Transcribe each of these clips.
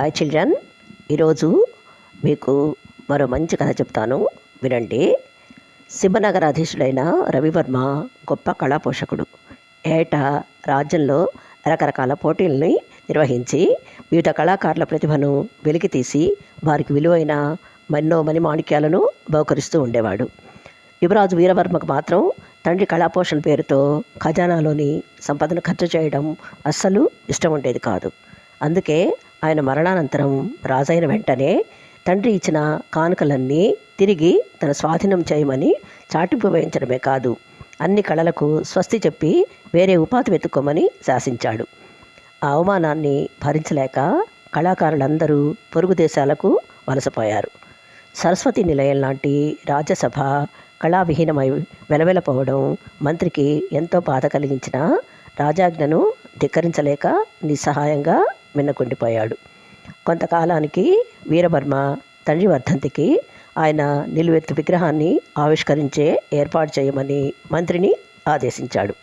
Hi children. ఈరోజు మీకు మరో మంచి కథ చెప్తాను. వినండి. సింహనగరాధీశుడైన రవివర్మ గొప్ప కళా పోషకుడు ఏటా రాజ్యంలో రకరకాల పోటీల్ని నిర్వహించి వివిధ కళాకారుల ప్రతిభను వెలికితీసి వారికి విలువైన మన్నో మణి మాణిక్యాలను బహుకరిస్తూ ఉండేవాడు. యువరాజు వీరవర్మకు మాత్రం తండ్రి కళాపోషణ పేరుతో ఖజానాలోని సంపదను ఖర్చు చేయడం అస్సలు ఇష్టం ఉండేది కాదు. అందుకే ఆయన మరణానంతరం రాజైన వెంటనే తండ్రి ఇచ్చిన కానుకలన్నీ తిరిగి తన స్వాధీనం చేయమని చాటింపు వేయించడమే కాదు అన్ని కళలకు స్వస్తి చెప్పి వేరే ఉపాధి వెతుక్కోమని శాసించాడు. ఆ అవమానాన్ని భరించలేక కళాకారులందరూ పొరుగు దేశాలకు వలసపోయారు. సరస్వతి నిలయం లాంటి రాజ్యసభ కళావిహీనమై వెలవెలపోవడం మంత్రికి ఎంతో బాధ కలిగించిన రాజాజ్ఞను ధిక్కరించలేక నిస్సహాయంగా మిన్నకుండిపోయాడు. కొంతకాలానికి వీరవర్మ తండ్రి వర్ధంతికి ఆయన నిలువెత్తు విగ్రహాన్ని ఆవిష్కరించే ఏర్పాటు చేయమని మంత్రిని ఆదేశించాడు.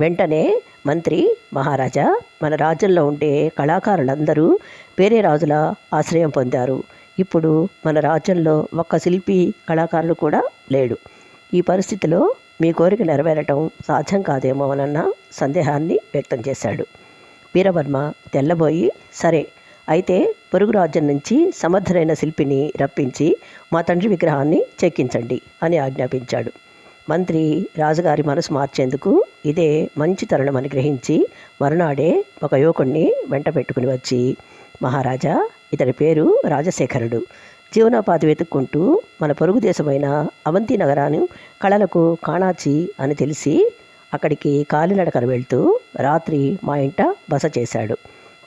వెంటనే మంత్రి మహారాజా మన రాజ్యంలో ఉండే కళాకారులందరూ వేరే రాజుల ఆశ్రయం పొందారు. ఇప్పుడు మన రాజ్యంలో ఒక్క శిల్పి కళాకారులు కూడా లేడు. ఈ పరిస్థితిలో మీ కోరిక నెరవేరటం సాధ్యం కాదేమోనన్న సందేహాన్ని వ్యక్తం చేశాడు. వీరవర్మ తెల్లబోయి సరే అయితే పొరుగు రాజ్యం నుంచి సమర్థులైన శిల్పిని రప్పించి మా తండ్రి విగ్రహాన్ని చెక్కించండి అని ఆజ్ఞాపించాడు. మంత్రి రాజుగారి మనసు మార్చేందుకు ఇదే మంచి తరుణమని గ్రహించి మరునాడే ఒక యువకుణ్ణి వెంట పెట్టుకుని వచ్చి మహారాజా ఇతని పేరు రాజశేఖరుడు. జీవనోపాధి వెతుక్కుంటూ మన పొరుగు దేశమైన అవంతి నగరాన్ని కళలకు కాణాచి అని తెలిసి అక్కడికి కాలినడకన వెళ్తూ రాత్రి మా ఇంట బస చేశాడు.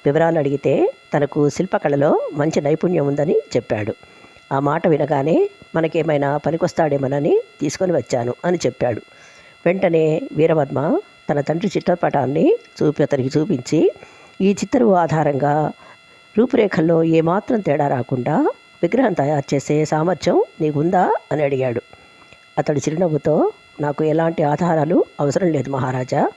వివరాలు అడిగితే తనకు శిల్పకళలో మంచి నైపుణ్యం ఉందని చెప్పాడు. ఆ మాట వినగానే మనకేమైనా పనికొస్తాడేమోనని తీసుకొని వచ్చాను అని చెప్పాడు. వెంటనే వీరవర్మ తన తండ్రి చిత్రపటాన్ని చూపి అతనికి చూపించి ఈ చిత్రం ఆధారంగా రూపురేఖల్లో ఏమాత్రం తేడా రాకుండా విగ్రహం తయారు చేసే సామర్థ్యం నీకుందా అని అడిగాడు. అతడు చిరునవ్వుతో నాకు ఎలాంటి ఆధారాలు అవసరం లేదు మహారాజా.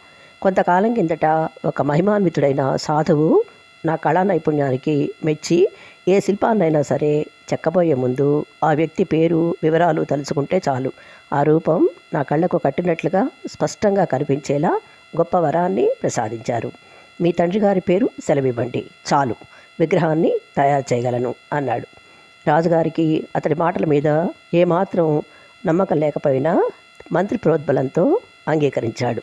కొంతకాలం కిందట ఒక మహిమాన్వితుడైన సాధువు నా కళా నైపుణ్యానికి మెచ్చి ఏ శిల్పాన్నైనా సరే చెక్కబోయే ముందు ఆ వ్యక్తి పేరు వివరాలు తలుచుకుంటే చాలు. ఆ రూపం నా కళ్ళకు కట్టినట్లుగా స్పష్టంగా కనిపించేలా గొప్ప వరాన్ని ప్రసాదించారు. మీ తండ్రి గారి పేరు సెలవివ్వండి. చాలు. విగ్రహాన్ని తయారు చేయగలను అన్నాడు. రాజుగారికి అతడి మాటల మీద ఏమాత్రం నమ్మకం లేకపోయినా మంత్రి ప్రోద్బలంతో అంగీకరించాడు.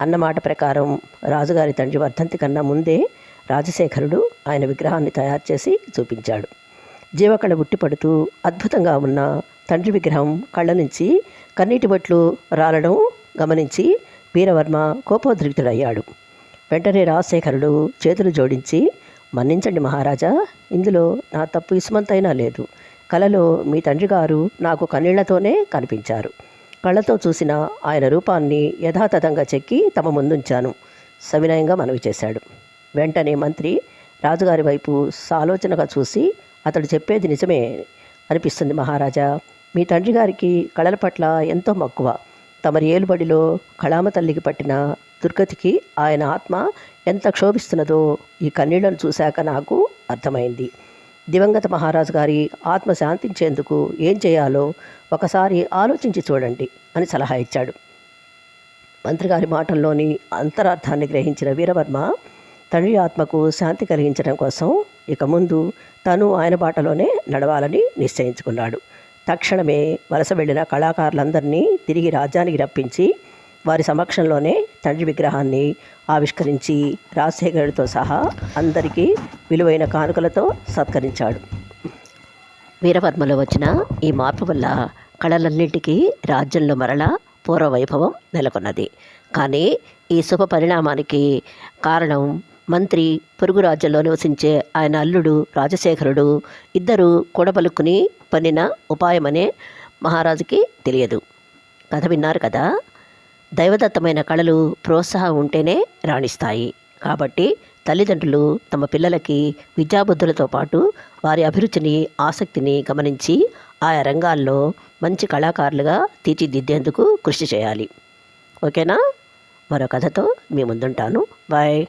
అన్నమాట ప్రకారం రాజుగారి తండ్రి వర్ధంతి కన్నా ముందే రాజశేఖరుడు ఆయన విగ్రహాన్ని తయారు చేసి చూపించాడు. జీవకళ ఉట్టిపడుతూ అద్భుతంగా ఉన్న తండ్రి విగ్రహం కళ్ళ నుంచి కన్నీటి బొట్లు రాలడం గమనించి వీరవర్మ కోపోద్రిక్తుడయ్యాడు. వెంటనే రాజశేఖరుడు చేతులు జోడించి మన్నించండి మహారాజా ఇందులో నా తప్పు ఇసుమంతైనా లేదు. కలలో మీ తండ్రి గారు నాకు కన్నీళ్ళతోనే కనిపించారు. కళ్ళతో చూసిన ఆయన రూపాన్ని యథాతథంగా చెక్కి తమ ముందుంచాను. సవినయంగా మనవి చేశాడు. వెంటనే మంత్రి రాజుగారి వైపు సాలోచనగా చూసి అతడు చెప్పేది నిజమే అనిపిస్తుంది మహారాజా. మీ తండ్రి గారికి కళల పట్ల ఎంతో మక్కువ. తమరి ఏలుబడిలో కళామ తల్లికి పట్టిన దుర్గతికి ఆయన ఆత్మ ఎంత క్షోభిస్తున్నదో ఈ కన్నీళ్ళను చూశాక నాకు అర్థమైంది. దివంగత మహారాజు గారి ఆత్మ శాంతించేందుకు ఏం చేయాలో ఒకసారి ఆలోచించి చూడండి అని సలహా ఇచ్చాడు. మంత్రిగారి మాటల్లోని అంతరార్థాన్ని గ్రహించిన వీరవర్మ తండ్రి ఆత్మకు శాంతి కలిగించడం కోసం ఇక ముందు తను ఆయన బాటలోనే నడవాలని నిశ్చయించుకున్నాడు. తక్షణమే వలస వెళ్ళిన కళాకారులందరినీ తిరిగి రాజ్యానికి రప్పించి వారి సమక్షంలోనే తండ్రి విగ్రహాన్ని ఆవిష్కరించి రాజశేఖరుడితో సహా అందరికీ విలువైన కానుకలతో సత్కరించాడు. వీరవర్మలో వచ్చిన ఈ మార్పు వల్ల కళలన్నింటికీ రాజ్యంలో మరలా పూర్వవైభవం నెలకొన్నది. కానీ ఈ శుభ పరిణామానికి కారణం మంత్రి పొరుగు రాజ్యంలో నివసించే ఆయన అల్లుడు రాజశేఖరుడు ఇద్దరు కూడబలుక్కుని పన్నిన ఉపాయమనే మహారాజుకి తెలియదు. కథ విన్నారు కదా? దైవదత్తమైన కళలు ప్రోత్సాహం ఉంటేనే రాణిస్తాయి. కాబట్టి తల్లిదండ్రులు తమ పిల్లలకి విద్యాబుద్ధులతో పాటు వారి అభిరుచిని ఆసక్తిని గమనించి ఆయా రంగాల్లో మంచి కళాకారులుగా తీర్చిదిద్దేందుకు కృషి చేయాలి. ఓకేనా? మరో కథతో మీ ముందుంటాను. బాయ్.